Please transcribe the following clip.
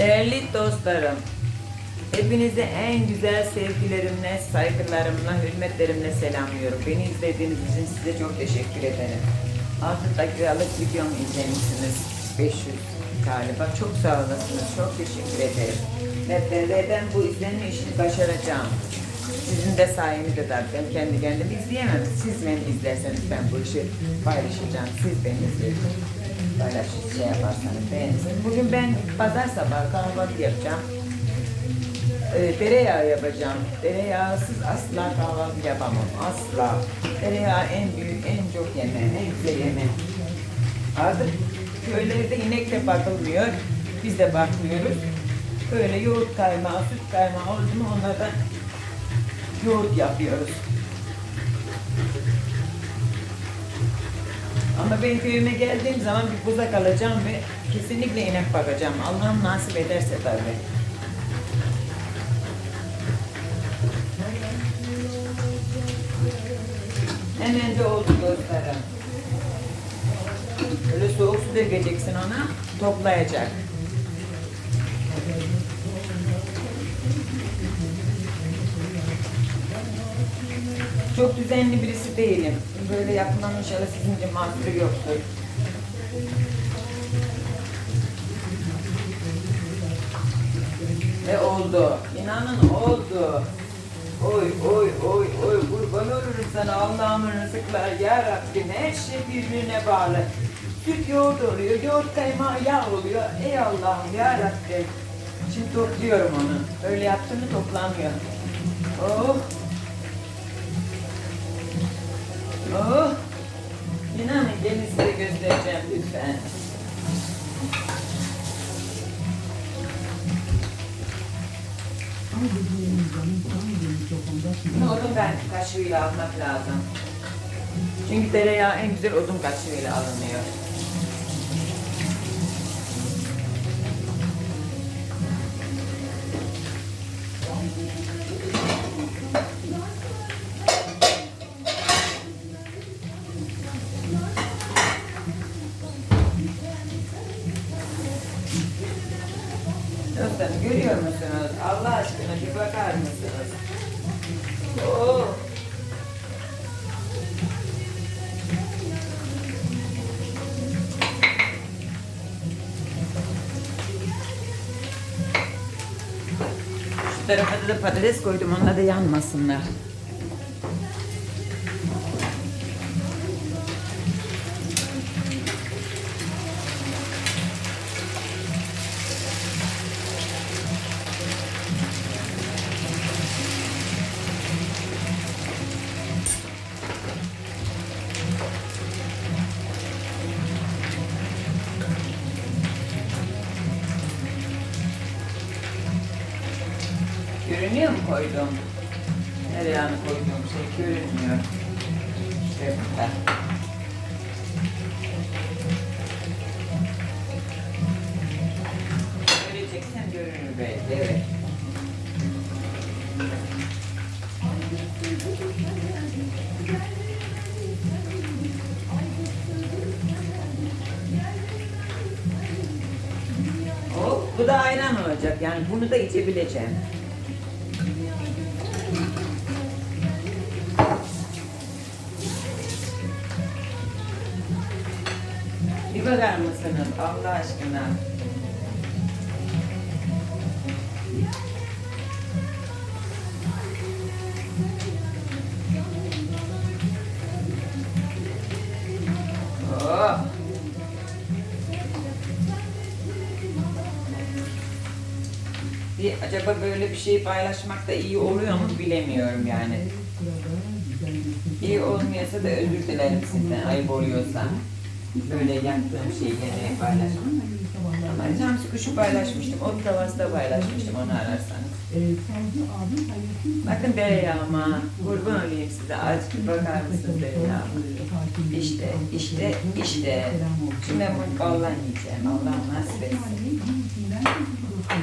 Değerli dostlarım, hepinize en güzel sevgilerimle, saygılarımla, hürmetlerimle selamlıyorum. Beni izlediğiniz için size çok teşekkür ederim. 6 dakikalık videomu izlemişsiniz. 500 galiba. Çok sağ olasınız. Çok teşekkür ederim. Ve ben bu izlenme işini başaracağım. Sizin de sayenizde de ben kendi kendimi izleyemem. Siz beni izlerseniz ben bu işi paylaşacağım. Siz beni izleyin. Paylaşın, şey yaparsanız beğenirsiniz. Bugün ben pazar sabahı kahvaltı yapacağım. Ee, tereyağı yapacağım. Tereyağsız asla kahvaltı yapamam. Asla. Tereyağı en büyük, en çok yeme, en güzel yeme. Artık köylerde inekle bakılmıyor. Biz de bakmıyoruz. Böyle yoğurt kaymağı, süt kaymağı oldu mu onlardan yoğurt yapıyoruz. Ama ben köyüme geldiğim zaman bir buzak alacağım ve kesinlikle inek bakacağım. Allah'ım nasip ederse tabii. Hemen de oldu dostlarım. Böyle soğuk su dökeceksin ona, toplayacak. Çok düzenli birisi değilim. Böyle yapmam inşallah sizin için mahsuru yoktur. Ve oldu. İnanın oldu. Oy oy oy oy kurban olurum sana Allah'ımın rızıklar ya Rabbim her şey birbirine bağlı. Süt yoğurt oluyor, yoğurt kaymağı yağ oluyor. Ey Allah'ım ya. Şimdi topluyorum onu. Öyle yaptığını toplamıyor. Oh. Oh. İnanın gelin size göstereceğim lütfen. Bunu odun ka- kaşığıyla almak lazım. Çünkü tereyağı en güzel odun kaşığıyla alınıyor. Görüyor musunuz? Allah aşkına bir bakar mısınız? Oh. Şu tarafa da patates koydum, onlar da yanmasınlar. Görünüyor mu koydum? Tereyağını koyduğum şey görünmüyor. İşte burada. Göreceksem görünür belki, evet. Oh, bu da ayran olacak yani bunu da içebileceğim. Bir bakar mısınız Allah aşkına? Oh. Bir, acaba böyle bir şey paylaşmak da iyi oluyor mu bilemiyorum yani. İyi olmuyorsa da özür dilerim sizden ayıp oluyorsa. Böyle yaptığım şeyleri paylaşmak. Ama cam kuşu paylaşmıştım, ot tavası da paylaşmıştım onu ararsanız. Bakın tereyağıma, kurban olayım size azıcık bakar mısınız tereyağıma? İşte, işte, işte. Şimdi bunu ballan yiyeceğim, Allah nasip etsin.